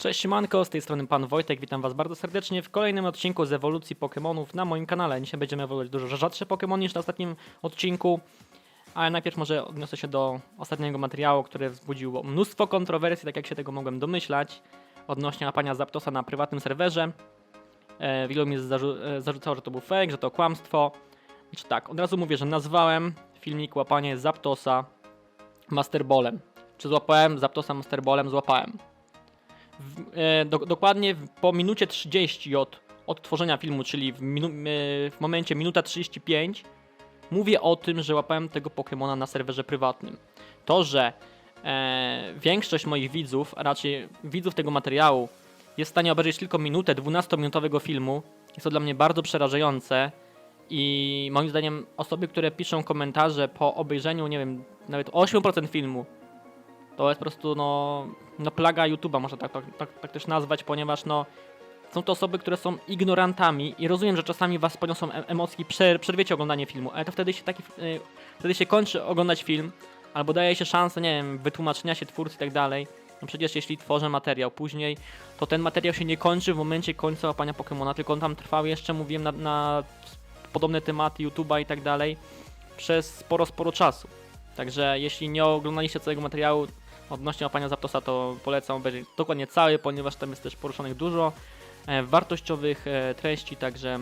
Cześć Manko, z tej strony Pan Wojtek, witam Was bardzo serdecznie w kolejnym odcinku z ewolucji Pokémonów na moim kanale. Dzisiaj będziemy ewoluować dużo rzadsze Pokémon niż na ostatnim odcinku, ale najpierw może odniosę się do ostatniego materiału, który wzbudził mnóstwo kontrowersji, tak jak się tego mogłem domyślać, odnośnie łapania Zaptosa na prywatnym serwerze. E, wielu mi zarzu e, zarzucało, że to był fake, że to kłamstwo. Znaczy tak, od razu mówię, że nazwałem filmik łapanie Zaptosa Masterballem. Czy złapałem Zaptosa Masterballem? Złapałem w, e, do, dokładnie po minucie 30 od odtworzenia filmu, czyli w, minu, e, w momencie minuta 35, mówię o tym, że łapałem tego Pokemona na serwerze prywatnym. To, że e, większość moich widzów, a raczej widzów tego materiału, jest w stanie obejrzeć tylko minutę 12-minutowego filmu, jest to dla mnie bardzo przerażające. I moim zdaniem osoby, które piszą komentarze po obejrzeniu, nie wiem, nawet 8% filmu, to jest po prostu no, no plaga YouTube'a, można tak, tak, tak, tak też nazwać, ponieważ no, są to osoby, które są ignorantami i rozumiem, że czasami was poniosą em- emocje, przer przerwiecie oglądanie filmu, ale to wtedy się taki, y, wtedy się kończy oglądać film, albo daje się szansę, nie wiem, wytłumaczenia się twórcy i tak dalej. No przecież jeśli tworzę materiał później, to ten materiał się nie kończy w momencie końca łapania Pokemona, tylko on tam trwał jeszcze, mówiłem, na, na podobne tematy YouTube'a i tak dalej przez sporo, sporo czasu. Także jeśli nie oglądaliście całego materiału odnośnie łapania Zaptosa, to polecam obejrzeć dokładnie cały, ponieważ tam jest też poruszonych dużo e, wartościowych e, treści, także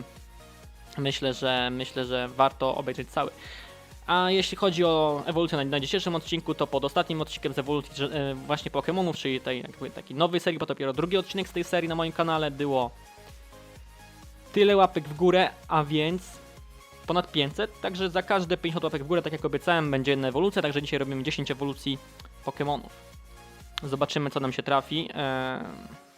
myślę, że myślę, że warto obejrzeć cały. A jeśli chodzi o ewolucję na, na dzisiejszym odcinku, to pod ostatnim odcinkiem z ewolucji e, właśnie Pokémonów, czyli tej jakby takiej nowej serii, bo to dopiero drugi odcinek z tej serii na moim kanale, było tyle łapek w górę, a więc ponad 500, także za każde 50 łapek w górę, tak jak obiecałem, będzie jedna ewolucja, także dzisiaj robimy 10 ewolucji Pokémonów. Zobaczymy, co nam się trafi. Eee...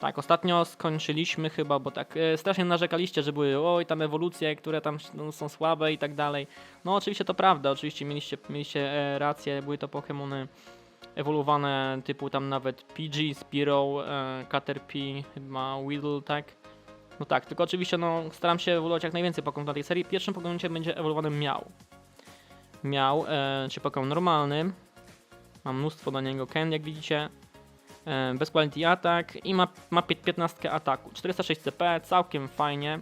Tak, ostatnio skończyliśmy chyba, bo tak e, strasznie narzekaliście, że były oj tam ewolucje, które tam no, są słabe i tak dalej. No oczywiście to prawda, oczywiście mieliście, mieliście e, rację, były to Pokémony ewoluowane typu tam nawet PG, Spearow, e, Caterpie, chyba Weedle, tak? No tak, tylko oczywiście no staram się ewoluować jak najwięcej Pokémon na tej serii. Pierwszym Pokémonem będzie ewoluowany Miał. Miał, e, czy normalny. Mam mnóstwo do niego Ken, jak widzicie. E, bez quality attack i ma, ma pię- 15 ataku. 406 CP, całkiem fajnie.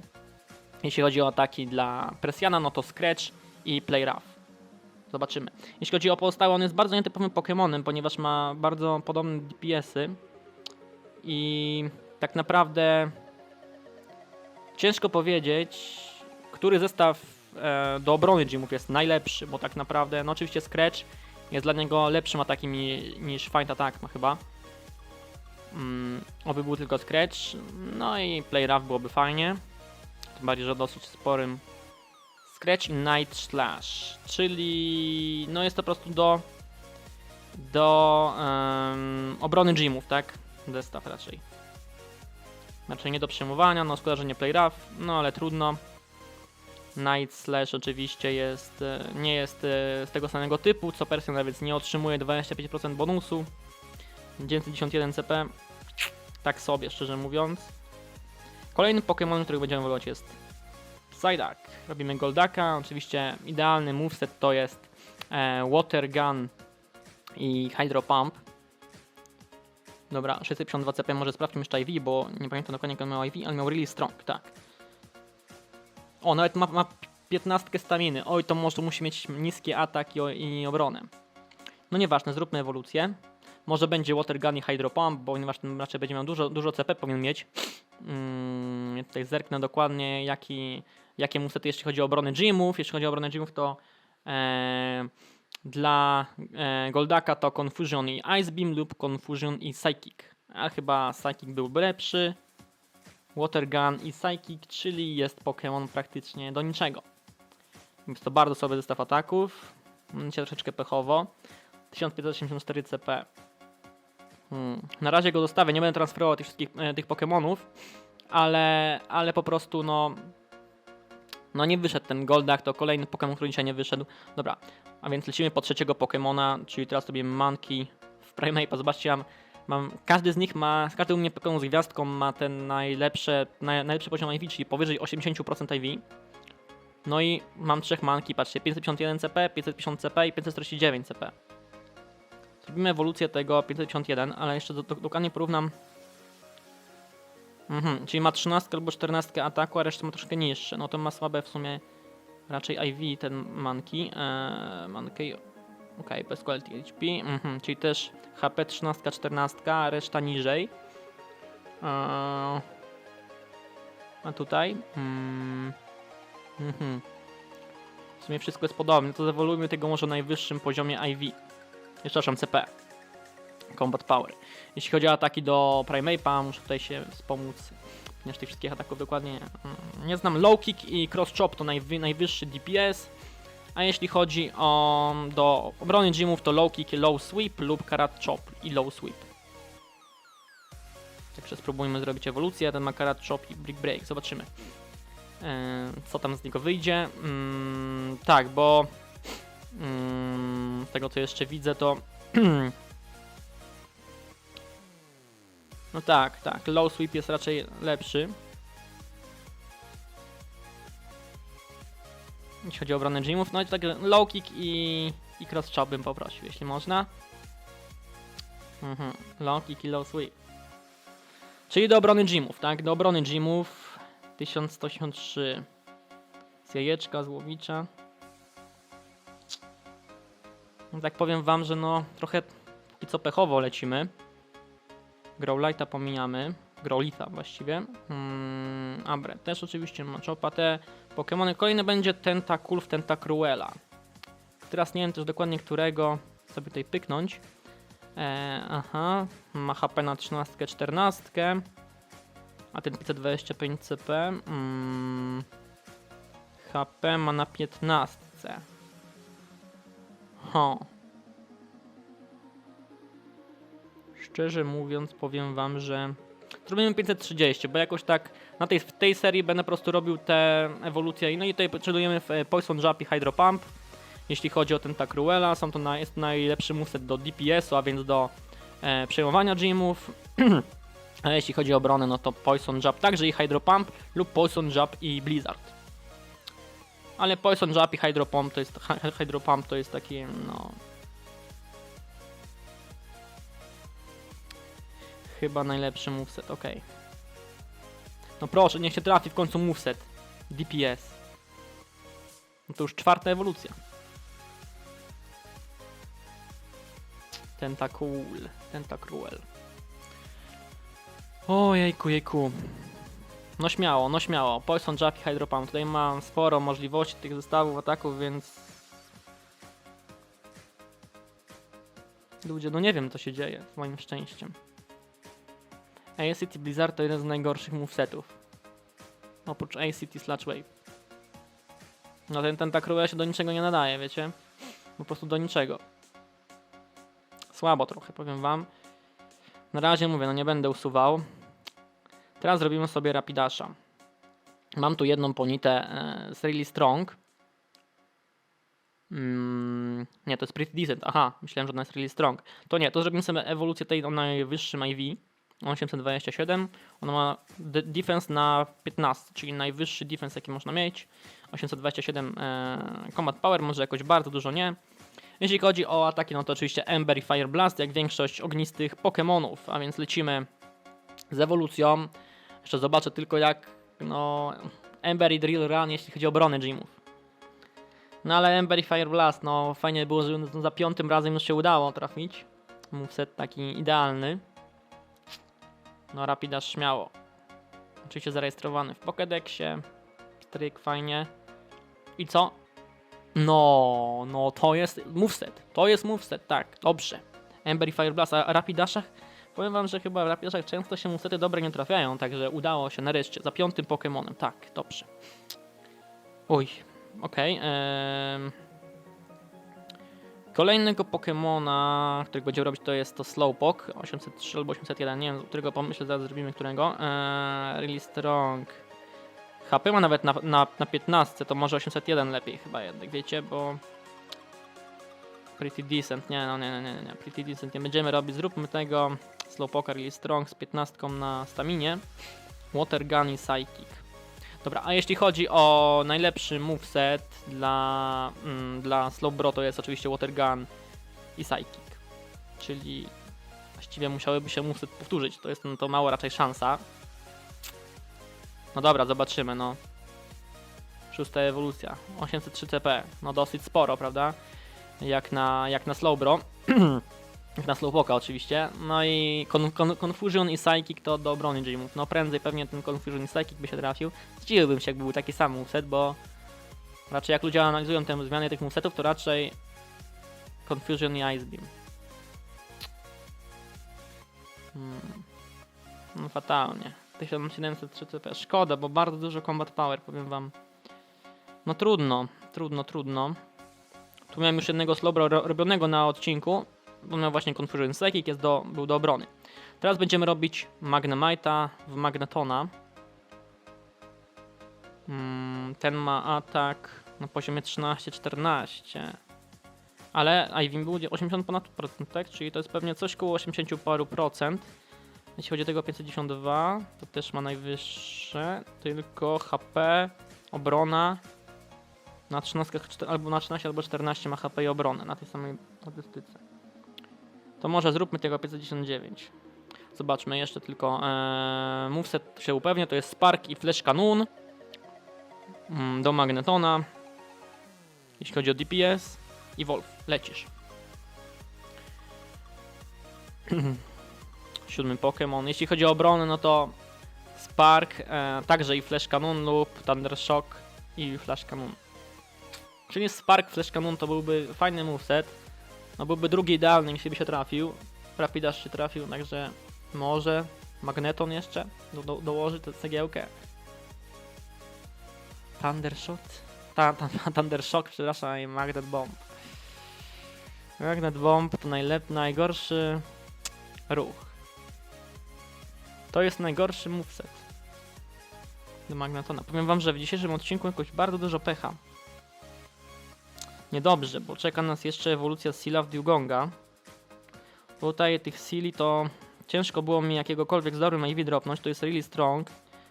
Jeśli chodzi o ataki dla Presjana, no to Scratch i Play Rough. Zobaczymy. Jeśli chodzi o pozostałe, on jest bardzo nietypowym Pokémonem, ponieważ ma bardzo podobne DPS-y. I tak naprawdę ciężko powiedzieć, który zestaw e, do obrony gymów jest najlepszy, bo tak naprawdę, no oczywiście Scratch jest dla niego lepszym atakiem ni- niż Fight Attack ma chyba. Mm, oby był tylko Scratch, no i Play Rough byłoby fajnie. Tym bardziej, że dosyć sporym Scratch i Night Slash, czyli no jest to po prostu do do em, obrony gymów, tak? Zestaw raczej. Raczej nie do przejmowania, no szkoda, że nie Play Rough, no ale trudno. Night Slash oczywiście jest, e, nie jest e, z tego samego typu, co Persja, więc nie otrzymuje 25% bonusu. 951 CP. Tak sobie, szczerze mówiąc. Kolejnym Pokémonem, który będziemy ewoluować jest Psyduck. Robimy Goldaka. Oczywiście idealny moveset to jest e, Water Gun i Hydro Pump. Dobra, 652 CP, może sprawdźmy jeszcze IV, bo nie pamiętam dokładnie jak on miał IV, ale miał Really Strong, tak. O, nawet ma, ma 15 staminy. Oj, to może musi mieć niski atak i, i obronę. No nieważne, zróbmy ewolucję. Może będzie Water Gun i Hydro Pump, bo ponieważ ten raczej będzie miał dużo, dużo CP, powinien mieć. Mm, tutaj zerknę dokładnie, jaki, jakie mu jeśli chodzi o obronę gymów. Jeśli chodzi o obronę gymów, to e, dla e, Goldaka to Confusion i Ice Beam lub Confusion i Psychic. A chyba Psychic byłby lepszy. Water Gun i Psychic, czyli jest Pokémon praktycznie do niczego. Jest to bardzo słaby zestaw ataków. Dzisiaj troszeczkę pechowo. 1584 CP. Hmm. Na razie go zostawię, nie będę transferował tych wszystkich e, tych Pokémonów, ale, ale po prostu no no nie wyszedł ten Goldak, to kolejny Pokémon, który dzisiaj nie wyszedł. Dobra, a więc lecimy po trzeciego Pokémona, czyli teraz sobie Monkey w Primeape'a. Zobaczcie, mam, mam, każdy z nich ma, każdy u mnie Pokémon z gwiazdką ma ten najlepsze, naj, najlepszy poziom IV, czyli powyżej 80% IV. No i mam trzech Monkey, patrzcie, 551 CP, 550 CP i 549 CP. Zrobimy ewolucję tego 551, ale jeszcze do, do, dokładnie porównam. Mhm, czyli ma 13 albo 14 ataku, a reszta ma troszkę niższe. No to ma słabe w sumie raczej IV ten Monkey. Eee, monkey, okej, bez quality HP, mhm, czyli też HP 13, 14, a reszta niżej. Eee, a tutaj? Mm. W sumie wszystko jest podobne, to zewoluujmy tego może na najwyższym poziomie IV. Przepraszam, CP. Combat Power. Jeśli chodzi o ataki do Primeape'a, muszę tutaj się wspomóc, ponieważ tych wszystkich ataków dokładnie nie, mm, nie znam. Low Kick i Cross Chop to najwy, najwyższy DPS. A jeśli chodzi o do obrony gymów, to Low Kick Low Sweep lub Karat Chop i Low Sweep. Także spróbujmy zrobić ewolucję. Ten ma Karat Chop i Brick Break. Zobaczymy. Co tam z niego wyjdzie. Mm, tak, bo mm, tego co jeszcze widzę, to No tak, tak. Low sweep jest raczej lepszy. Jeśli chodzi o obronę gymów, no i tak low kick i, i cross chop bym poprosił, jeśli można. Mhm. Kick i low sweep. Czyli do obrony gymów, tak? Do obrony gymów 1183 z jajeczka, z tak powiem wam, że no trochę i co pechowo lecimy. Growlite'a pomijamy. Growlitha właściwie. Hmm, Abre też oczywiście ma chopa. Te Pokémony. Kolejny będzie Tentacool w Tentacruela. Teraz nie wiem też dokładnie którego sobie tutaj pyknąć. E, aha, ma HP na 13, 14. A ten 525 CP. Mm, HP ma na 15. Ho. Szczerze mówiąc, powiem wam, że zrobimy 530, bo jakoś tak na tej, w tej serii będę po prostu robił te ewolucje. No i tutaj potrzebujemy w e, Poison Jump i Hydro Pump. Jeśli chodzi o ten Takruela, są to na, jest najlepszy moveset do DPS-u, a więc do e, przejmowania gymów. a jeśli chodzi o obronę, no to Poison Jump także i Hydro Pump lub Poison Jump i Blizzard. Ale Poison Jump i Hydro Pump to jest, Hy- Hydro Pump to jest taki, no... Chyba najlepszy moveset, ok. No proszę, niech się trafi w końcu moveset. DPS. No to już czwarta ewolucja. Tentacool, Tentacruel. O jejku, jejku. No śmiało, no śmiało. Poison Jump i Hydro Pump. Tutaj mam sporo możliwości tych zestawów ataków, więc... Ludzie, no nie wiem co się dzieje z moim szczęściem. ACT Blizzard to jeden z najgorszych movesetów. Oprócz ACT Sludge Wave. No ten Tentacruel się do niczego nie nadaje, wiecie? Po prostu do niczego. Słabo trochę, powiem wam. Na razie mówię, no nie będę usuwał. Teraz zrobimy sobie Rapidasha. Mam tu jedną ponitę e, z Really Strong. Mm, nie, to jest Pretty Decent. Aha, myślałem, że ona jest Really Strong. To nie, to zrobimy sobie ewolucję tej o najwyższym IV. 827. Ona ma de- defense na 15, czyli najwyższy defense jaki można mieć. 827 e, combat power, może jakoś bardzo dużo nie. Jeśli chodzi o ataki, no to oczywiście Ember i Fire Blast, jak większość ognistych Pokémonów, a więc lecimy z ewolucją. Jeszcze zobaczę tylko jak no, Ember i Drill Run, jeśli chodzi o obronę gymów. No ale Ember i Fire Blast, no fajnie było, że za piątym razem już się udało trafić. Moveset taki idealny. No Rapidash śmiało. Oczywiście zarejestrowany w Pokédexie. Stryk fajnie. I co? No, no to jest moveset. To jest moveset, tak, dobrze. Ember i Fire Blast, a Rapidashach powiem wam, że chyba w Rapidashach często się movesety dobre nie trafiają, także udało się nareszcie za piątym Pokémonem. Tak, dobrze. Uj, okej. em. Kolejnego Pokemona, którego będziemy robić, to jest to Slowpoke 803 albo 801, nie wiem, którego pomyślę, zaraz zrobimy którego. Eee, really Strong. HP ma nawet na, na, na 15, to może 801 lepiej chyba jednak, wiecie, bo... Pretty Decent, nie, no nie, nie, nie, nie, Pretty Decent nie będziemy robić, zróbmy tego Slowpoke Really Strong z 15 na staminie. Water Gun i Psychic. Dobra, a jeśli chodzi o najlepszy moveset dla, mm, dla Slowbro, to jest oczywiście Water Gun i Psychic. czyli właściwie musiałyby się moveset powtórzyć. To jest no, to mało raczej szansa. No dobra, zobaczymy, no. Szósta ewolucja. 803 CP. No dosyć sporo, prawda? Jak na, jak na Slowbro. na Slowpoka oczywiście. No i con, con, Confusion i Psychic to do obrony Gymów. No prędzej pewnie ten Confusion i Psychic by się trafił. Zdziwiłbym się, jakby był taki sam moveset, bo raczej jak ludzie analizują te zmiany tych movesetów, to raczej Confusion i Ice Beam. Hmm. No fatalnie. 1703 CP. Szkoda, bo bardzo dużo combat power, powiem wam. No trudno, trudno, trudno. Tu miałem już jednego slowbro ro robionego na odcinku. On miał właśnie Confusion Psychic, jest do, był do obrony. Teraz będziemy robić Magnemite'a w Magnetona. Mm, ten ma atak na poziomie 13-14. Ale Ivy był 80 ponad procent, tak? Czyli to jest pewnie coś koło 80 paru procent. Jeśli chodzi o tego 592, to też ma najwyższe. Tylko HP, obrona. Na 13 czter- albo na 13 albo 14 ma HP i obronę na tej samej statystyce. To może zróbmy tego 599. Zobaczmy jeszcze tylko. Ee, moveset się upewnię, to jest Spark i Flash Cannon. Mm, do Magnetona. Jeśli chodzi o DPS. I Wolf, lecisz. Siódmy Pokémon. Jeśli chodzi o obronę, no to Spark, e, także i Flash Cannon lub Thunder Shock i Flash Cannon. Czyli Spark, Flash Cannon to byłby fajny moveset. No byłby drugi idealny, jeśli by się trafił. Rapidash się trafił, także może Magneton jeszcze do, do, dołoży tę cegiełkę. Thundershot? Ta, ta, ta, Thunder Shock, przepraszam, i Magnet Bomb. Magnet Bomb to najlep, najgorszy ruch. To jest najgorszy moveset do Magnetona. Powiem wam, że w dzisiejszym odcinku jakoś bardzo dużo pecha. Niedobrze, bo czeka nas jeszcze ewolucja Sila w Dugonga. Tutaj tych Sili to ciężko było mi jakiegokolwiek z dobrym IV dropnąć, to jest really strong.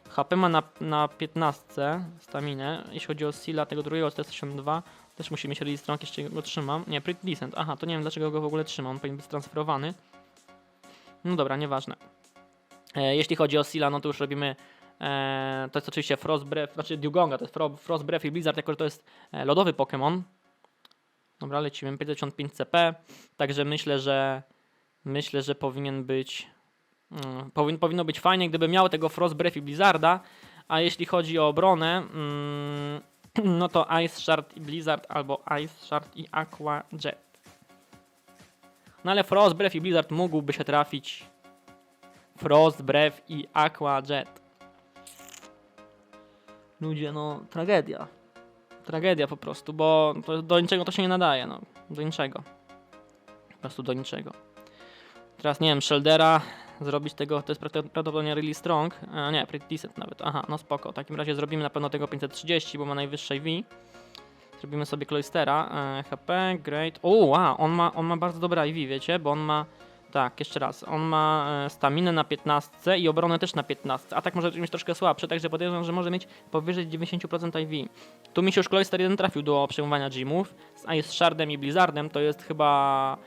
HP ma na, na 15 staminę. Jeśli chodzi o Sila tego drugiego, to jest 82. Też musi mieć really strong, jeszcze go trzymam. Nie, Pretty Decent. Aha, to nie wiem dlaczego go w ogóle trzymam, on powinien być transferowany. No dobra, nieważne. E, jeśli chodzi o Sila, no to już robimy e, to jest oczywiście Frost Breath, znaczy Dugonga, to jest Fro, Frost Breath i Blizzard, jako że to jest e, lodowy Pokémon. Dobra, lecimy 55 CP, także myślę, że myślę, że powinien być mm, powin, powinno być fajnie, gdyby miał tego Frost Breath i Blizzarda, a jeśli chodzi o obronę, mm, no to Ice Shard i Blizzard albo Ice Shard i Aqua Jet. No ale Frost Breath i Blizzard mógłby się trafić Frost Breath i Aqua Jet. Ludzie, no tragedia. Tragedia po prostu, bo to, do niczego to się nie nadaje, no. Do niczego. Po prostu do niczego. Teraz nie wiem, Sheldera zrobić tego, to jest prawdopod- prawdopodobnie really strong. A nie, pretty decent nawet. Aha, no spoko. W takim razie zrobimy na pewno tego 530, bo ma najwyższe IV. Zrobimy sobie Cloistera. E, HP, great. O, wow, on ma, on ma bardzo dobre IV, wiecie, bo on ma tak, jeszcze raz. On ma e, staminę na 15 i obronę też na 15. Atak może mieć troszkę słabszy, także podejrzewam, że może mieć powyżej 90% IV. Tu mi się już Cloyster 1 trafił do przejmowania gymów. Z Ice Shardem i Blizzardem to jest chyba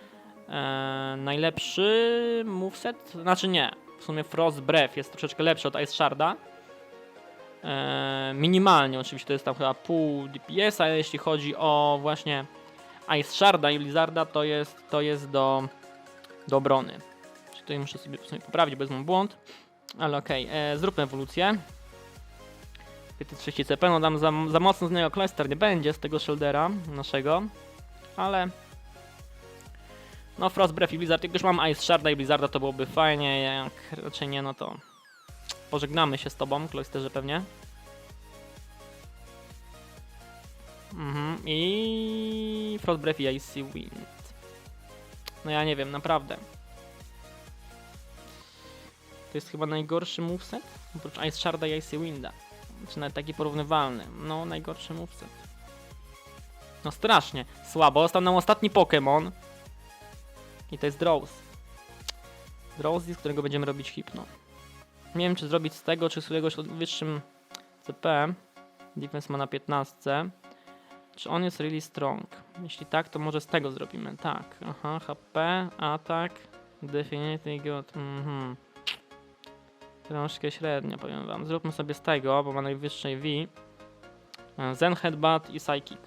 e, najlepszy moveset. Znaczy nie, w sumie Frost Breath jest troszeczkę lepszy od Ice Sharda. E, minimalnie oczywiście to jest tam chyba pół DPS, a jeśli chodzi o właśnie Ice Sharda i Blizzarda to jest, to jest do do obrony. Czyli Tutaj muszę sobie w sumie poprawić, bo jest mam błąd. Ale okej, e, zróbmy ewolucję. 530 CP, no tam za, za mocno z niego cluster nie będzie, z tego shouldera naszego. Ale... No Frost Breath i Blizzard, jak już mam Ice Sharda i Blizzarda to byłoby fajnie, jak raczej nie, no to... Pożegnamy się z tobą, Cloysterze pewnie. Mhm, i... Frost Breath i Icy Wind. No ja nie wiem, naprawdę. To jest chyba najgorszy moveset? Oprócz Ice Sharda i Icy Winda. Czy nawet taki porównywalny. No, najgorszy moveset. No strasznie. Słabo. Został nam ostatni Pokémon. I to jest Drowse. Drowse, z którego będziemy robić hipno. Nie wiem, czy zrobić z tego, czy z któregoś wyższym CP. Defense ma na 15. Czy on jest really strong? Jeśli tak, to może z tego zrobimy. Tak. Aha, HP, atak, definitely good. Mhm. Troszkę średnio, powiem wam. Zróbmy sobie z tego, bo ma najwyższej V. E, Zen Headbutt i Psychic.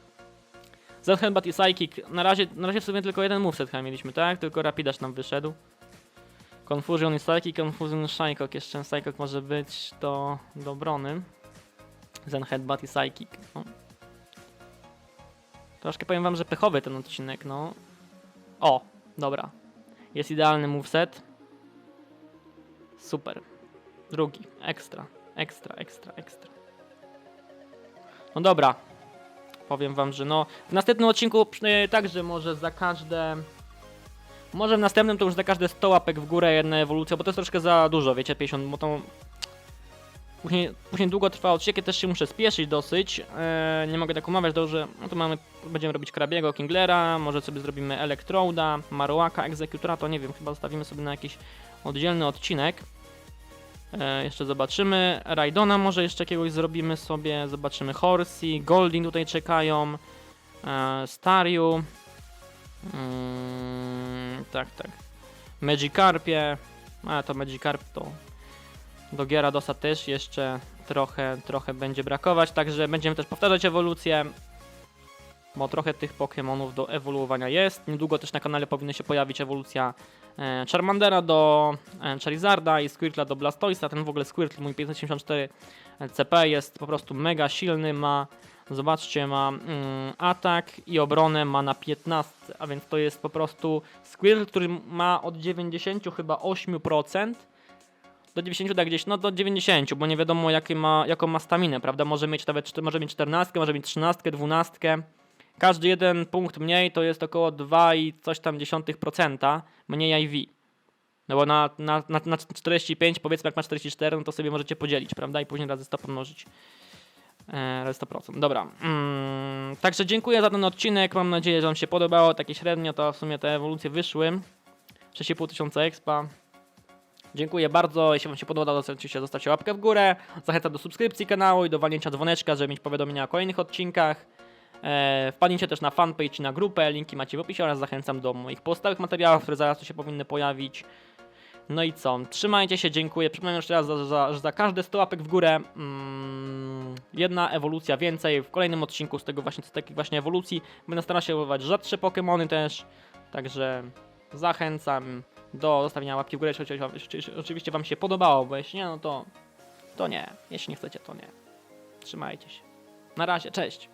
Zen Headbutt i Psychic. Na razie, na razie w sumie tylko jeden moveset chyba mieliśmy, tak? Tylko Rapidash nam wyszedł. Confusion i Psychic, Confusion Psychic. Jeszcze Psychic może być do, do obrony. Zen Headbutt i Psychic. No. Troszkę powiem wam, że pechowy ten odcinek, no. O, dobra. Jest idealny moveset. Super. Drugi. Ekstra. Ekstra, ekstra, ekstra. No dobra. Powiem wam, że no. W następnym odcinku yy, także może za każde. Może w następnym to już za każde 100 łapek w górę jedna ewolucja, bo to jest troszkę za dużo, wiecie, 50, bo to Później, później długo trwa odcinek, ja też się muszę spieszyć dosyć. Eee, nie mogę tak umawiać, dobrze. No to mamy, będziemy robić Krabiego, Kinglera, może sobie zrobimy Electroda, Marowaka, Executora, to nie wiem, chyba zostawimy sobie na jakiś oddzielny odcinek. Eee, jeszcze zobaczymy. Raidona może jeszcze jakiegoś zrobimy sobie, zobaczymy Horsey, Golding tutaj czekają, eee, Stariu. Mm, tak, tak. Magikarpie, a to Magikarp to do Gyaradosa też jeszcze trochę, trochę będzie brakować, także będziemy też powtarzać ewolucję, bo trochę tych Pokémonów do ewoluowania jest. Niedługo też na kanale powinna się pojawić ewolucja e, Charmandera do e, Charizarda i Squirtla do Blastoisa. Ten w ogóle Squirtle, mój 574 CP jest po prostu mega silny, ma Zobaczcie, ma mm, atak i obronę ma na 15, a więc to jest po prostu Squirtle, który ma od 90 chyba 8% do 90 tak gdzieś, no do 90, bo nie wiadomo jakie ma, jaką ma staminę, prawda? Może mieć nawet może mieć 14, może mieć 13, 12. Każdy jeden punkt mniej to jest około 2 i coś tam dziesiątych procenta mniej IV. No bo na, na, na, na 45 powiedzmy jak ma 44, no to sobie możecie podzielić, prawda? I później razy 100 pomnożyć. E, razy 100%. Dobra. Mm, także dziękuję za ten odcinek. Mam nadzieję, że Wam się podobało. Takie średnio to w sumie te ewolucje wyszły. 6,5 tysiąca expa. Dziękuję bardzo. Jeśli Wam się podobało, to oczywiście zostawcie łapkę w górę. Zachęcam do subskrypcji kanału i do walnięcia dzwoneczka, żeby mieć powiadomienia o kolejnych odcinkach. E, wpadnijcie też na fanpage i na grupę, linki macie w opisie oraz zachęcam do moich pozostałych materiałów, które zaraz tu się powinny pojawić. No i co? Trzymajcie się, dziękuję. Przypominam jeszcze raz, że za, że za każde 100 łapek w górę mm, jedna ewolucja więcej. W kolejnym odcinku z tego właśnie, z takiej właśnie ewolucji będę starał się ewoluować rzadsze Pokémony też. Także zachęcam do zostawienia łapki w górę, jeśli oczywiście- Wam się podobało, bo jeśli nie, no to, to nie. Jeśli nie chcecie, to nie. Trzymajcie się. Na razie, cześć.